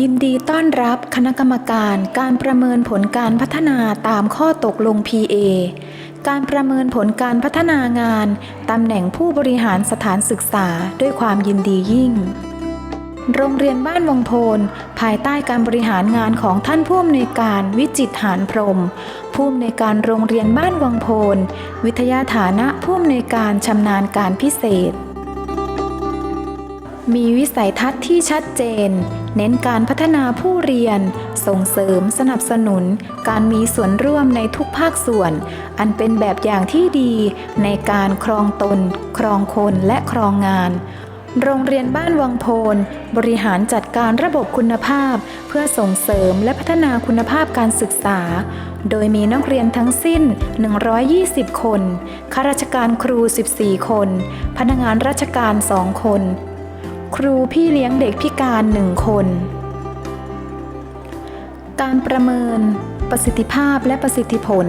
ยินดีต้อนรับคณะกรรมการการประเมินผลการพัฒนาตามข้อตกลง PA การประเมินผลการพัฒนางาน ตำแหน่งผู้บริหารสถานศึกษาด้วยความยินดียิ่ง โรงเรียนบ้านวังโพนภายใต้การบริหารงานของท่านผู้อำนวยการวิจิตรหานพรมผู้อำนวยการโรงเรียนบ้านวังโพนวิทยาฐานะผู้อำนวยการชำนาญการพิเศษ มีวิสัยทัศน์ที่ชัดเจน เน้นการพัฒนาผู้เรียน ส่งเสริมสนับสนุน การมีส่วนร่วมในทุกภาคส่วน อันเป็นแบบอย่างที่ดีในการครองตน ครองคนและครองงาน โรงเรียนบ้านวังโพน บริหารจัดการระบบคุณภาพ เพื่อส่งเสริมและพัฒนาคุณภาพการศึกษา โดยมีนักเรียนทั้งสิ้น 120 คน ข้าราชการครู 14 คน พนักงานราชการ 2 คน ครูพี่เลี้ยงเด็กพิการหนึ่งคน การประเมิน ประสิทธิภาพและประสิทธิผล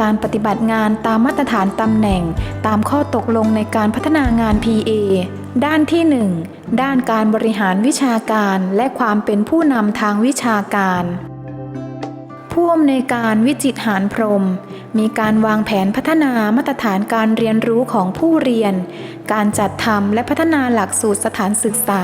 การปฏิบัติงานตามมาตรฐานตำแหน่ง ตามข้อตกลงในการพัฒนางาน PA ด้านที่ 1 ด้านการบริหารวิชาการและความเป็นผู้นำทางวิชาการ ผู้อำนวยการวิจิตรหานพรม มีการวางแผนพัฒนามาตรฐานการเรียนรู้ของผู้เรียน การจัดทำและพัฒนาหลักสูตรสถานศึกษา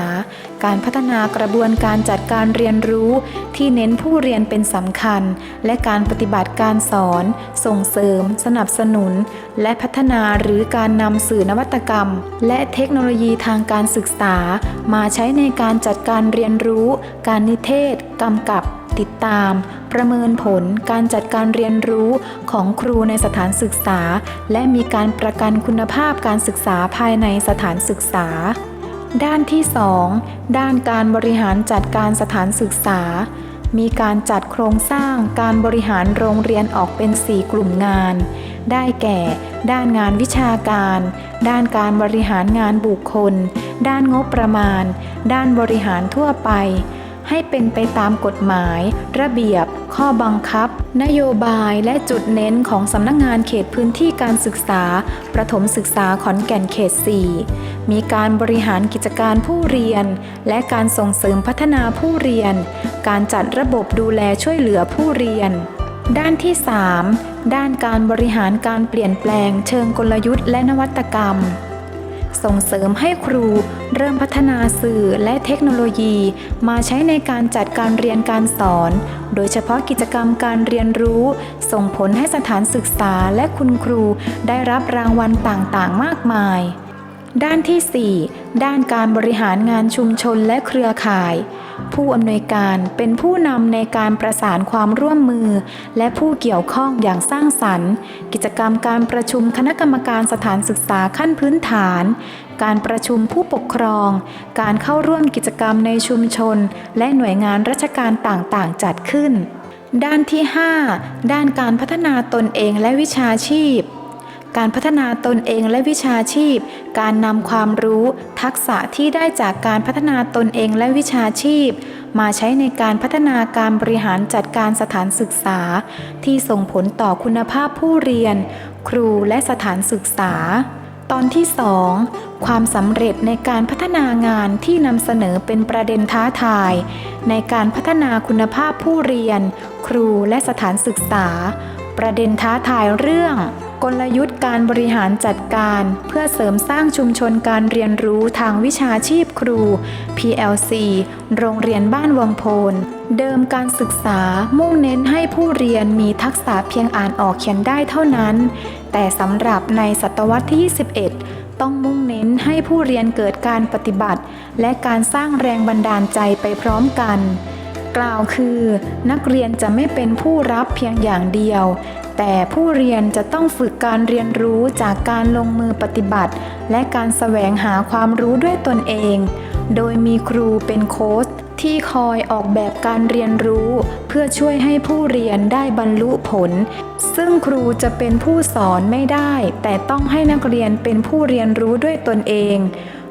การพัฒนากระบวนการจัดการเรียนรู้ที่เน้นผู้เรียนเป็นสำคัญ และการปฏิบัติการสอน ส่งเสริม สนับสนุน และพัฒนาหรือการนำสื่อนวัตกรรม และเทคโนโลยีทางการศึกษา มาใช้ในการจัดการเรียนรู้ การนิเทศกำกับ ติดตาม ประเมินผลการจัดการเรียนรู้ของครูในสถานศึกษา และมีการประกันคุณภาพการศึกษาภายในสถานศึกษา ด้านที่ 2 ด้านการบริหารจัดการสถานศึกษา มีการจัดโครงสร้างการบริหารโรงเรียนออกเป็น 4 กลุ่มงาน ได้แก่ ด้านงานวิชาการ ด้านการบริหารงานบุคคล ด้านงบประมาณ ด้านบริหารทั่วไป ให้เป็นไปตามกฎหมาย ระเบียบ ข้อบังคับ นโยบายและจุดเน้นของสำนักงงานเขตพื้นที่การศึกษา ประถมศึกษาขอนแก่นเขต 4 มีการบริหารกิจการผู้เรียน และการส่งเสริมพัฒนาผู้เรียน การจัดระบบดูแลช่วยเหลือผู้เรียน ด้านที่ 3 ด้านการบริหารการเปลี่ยนแปลง เชิงกลยุทธ์และนวัตกรรม ส่งเสริมให้ครูเริ่มพัฒนาสื่อและเทคโนโลยี มาใช้ในการจัดการเรียนการสอน โดยเฉพาะกิจกรรมการเรียนรู้ ส่งผลให้สถานศึกษาและคุณครูได้รับรางวัลต่างๆ มากมาย ด้านที่ 4 ด้านการบริหารงานชุมชนและเครือข่าย ผู้อำนวยการเป็นผู้นำในการประสานความร่วมมือ และผู้เกี่ยวข้องอย่างสร้างสรรค์ กิจกรรมการประชุมคณะกรรมการสถานศึกษาขั้นพื้นฐาน การประชุมผู้ปกครอง การเข้าร่วมกิจกรรมในชุมชน และหน่วยงานราชการต่างๆ จัดขึ้น ด้านที่ 5 ด้านการพัฒนาตนเองและวิชาชีพ การพัฒนาตนเองและวิชาชีพ การนำความรู้ ทักษะที่ได้จากการพัฒนาตนเองและวิชาชีพ มาใช้ในการพัฒนาการบริหารจัดการสถานศึกษา ที่ส่งผลต่อคุณภาพผู้เรียน ครูและสถานศึกษา ตอนที่ 2 ความสำเร็จในการพัฒนางานที่นำเสนอเป็นประเด็นท้าทาย ในการพัฒนาคุณภาพผู้เรียน ครูและสถานศึกษา ประเด็นท้าทายเรื่อง กลยุทธ์การบริหารจัดการ เพื่อเสริมสร้างชุมชนการเรียนรู้ทางวิชาชีพครู PLC โรงเรียนบ้านวังโพน เดิมการศึกษามุ่งเน้นให้ผู้เรียนมีทักษะเพียงอ่านออกเขียนได้เท่านั้น แต่สำหรับในศตวรรษที่ 21ต้องมุ่งเน้นให้ผู้เรียนเกิดการปฏิบัติ และการสร้างแรงบันดาลใจไปพร้อมกัน กล่าวคือ นักเรียนจะไม่เป็นผู้รับเพียงอย่างเดียว แต่ผู้เรียนจะต้องฝึกการเรียนรู้จากการลงมือปฏิบัติ และการแสวงหาความรู้ด้วยตนเอง โดยมีครูเป็นโค้ชที่คอยออกแบบการเรียนรู้ เพื่อช่วยให้ผู้เรียนได้บรรลุผล ซึ่งครูจะเป็นผู้สอนไม่ได้ แต่ต้องให้นักเรียนเป็นผู้เรียนรู้ด้วยตนเอง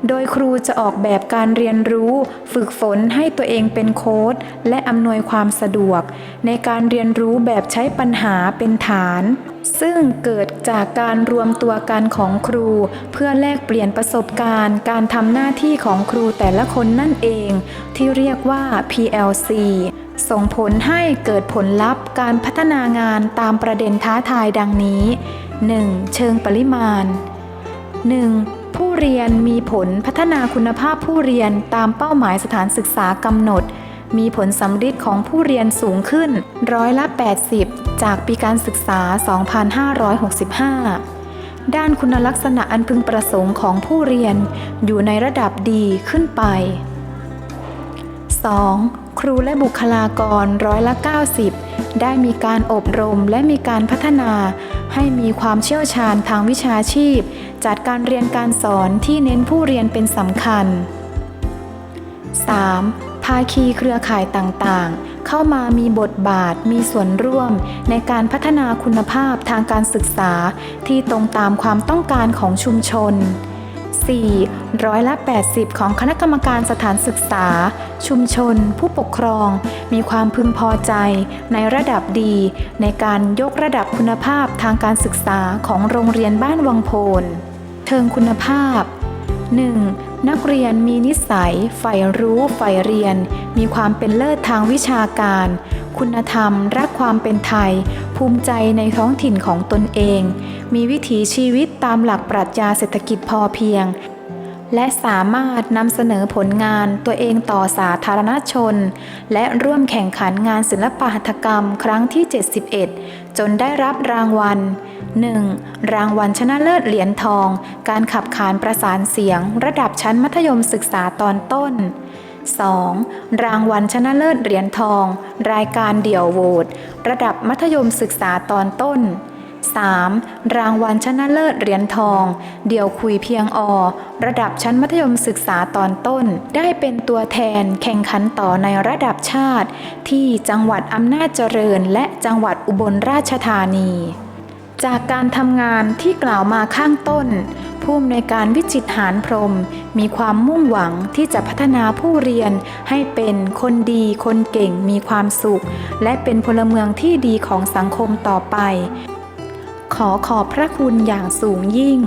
โดยครูจะออกแบบการเรียนรู้ ฝึกฝนให้ตัวเองเป็นโค้ดและอำนวยความสะดวก ในการเรียนรู้แบบใช้ปัญหาเป็นฐาน ซึ่งเกิดจากการรวมตัวกันของครู เพื่อแลกเปลี่ยนประสบการณ์ การทำหน้าที่ของครูแต่ละคนนั่นเอง ที่เรียกว่า PLC ส่งผลให้เกิดผลลัพธ์การพัฒนางานตามประเด็นท้าทายดังนี้ 1. เชิงปริมาณ 1. ผู้เรียนมีผลพัฒนาคุณภาพผู้เรียนตามเป้าหมายสถานศึกษากำหนด มีผลสำฤทธิ์ของผู้เรียนสูงขึ้นร้อยละ 80 จากปีการศึกษา 2565ด้านคุณลักษณะอันพึงประสงค์ของผู้เรียนอยู่ในระดับดีขึ้นไป 2. ครูและบุคลากรร้อยละ 90 ได้มีการอบรมและมีการพัฒนา ให้มีความเชี่ยวชาญทางวิชาชีพ จัดการเรียนการสอนที่เน้นผู้เรียนเป็นสำคัญ 3. ภาคีเครือข่ายต่างๆ เข้ามามีบทบาทมีส่วนร่วม ในการพัฒนาคุณภาพทางการศึกษาที่ตรงตามความต้องการของชุมชน 4. ร้อยละ 80 ของคณะกรรมการสถานศึกษา ชุมชน ผู้ปกครอง มีความพึงพอใจ ในระดับดี ในการยกระดับคุณภาพทางการศึกษาของโรงเรียนบ้านวังโพนเทิงคุณภาพ 1. นักเรียนมีนิสัยใฝ่รู้ใฝ่เรียน มีความเป็นเลิศทางวิชาการ คุณธรรม รักความเป็นไทย ภูมิใจในท้องถิ่นของตนเอง มีวิถีชีวิตตามหลักปรัชญาเศรษฐกิจพอเพียง และสามารถนำเสนอผลงานตัวเองต่อสาธารณชน และร่วมแข่งขันงานศิลปหัตถกรรมครั้งที่ 71 จนได้รับรางวัล 1. รางวัลชนะเลิศเหรียญทอง การขับขานประสานเสียง ระดับชั้นมัธยมศึกษาตอนต้น 2. รางวัลชนะเลิศเหรียญทอง รายการเดี่ยวโหวตระดับมัธยมศึกษาตอนต้น 3. รางวัลชนะเลิศเหรียญทอง เดี่ยวคุยเพียงอ ระดับชั้นมัธยมศึกษาตอนต้น ได้เป็นตัวแทนแข่งขันต่อในระดับชาติ ที่จังหวัดอำนาจเจริญ และจังหวัดอุบลราชธานี จากการทำงานที่กล่าวมาข้างต้น ผู้อำนวยการวิจิตหารพรม มีความมุ่งหวังที่จะพัฒนาผู้เรียนให้เป็นคนดี คนเก่งมีความสุข และเป็นพลเมืองที่ดีของสังคมต่อไป ขอขอบพระคุณอย่างสูงยิ่ง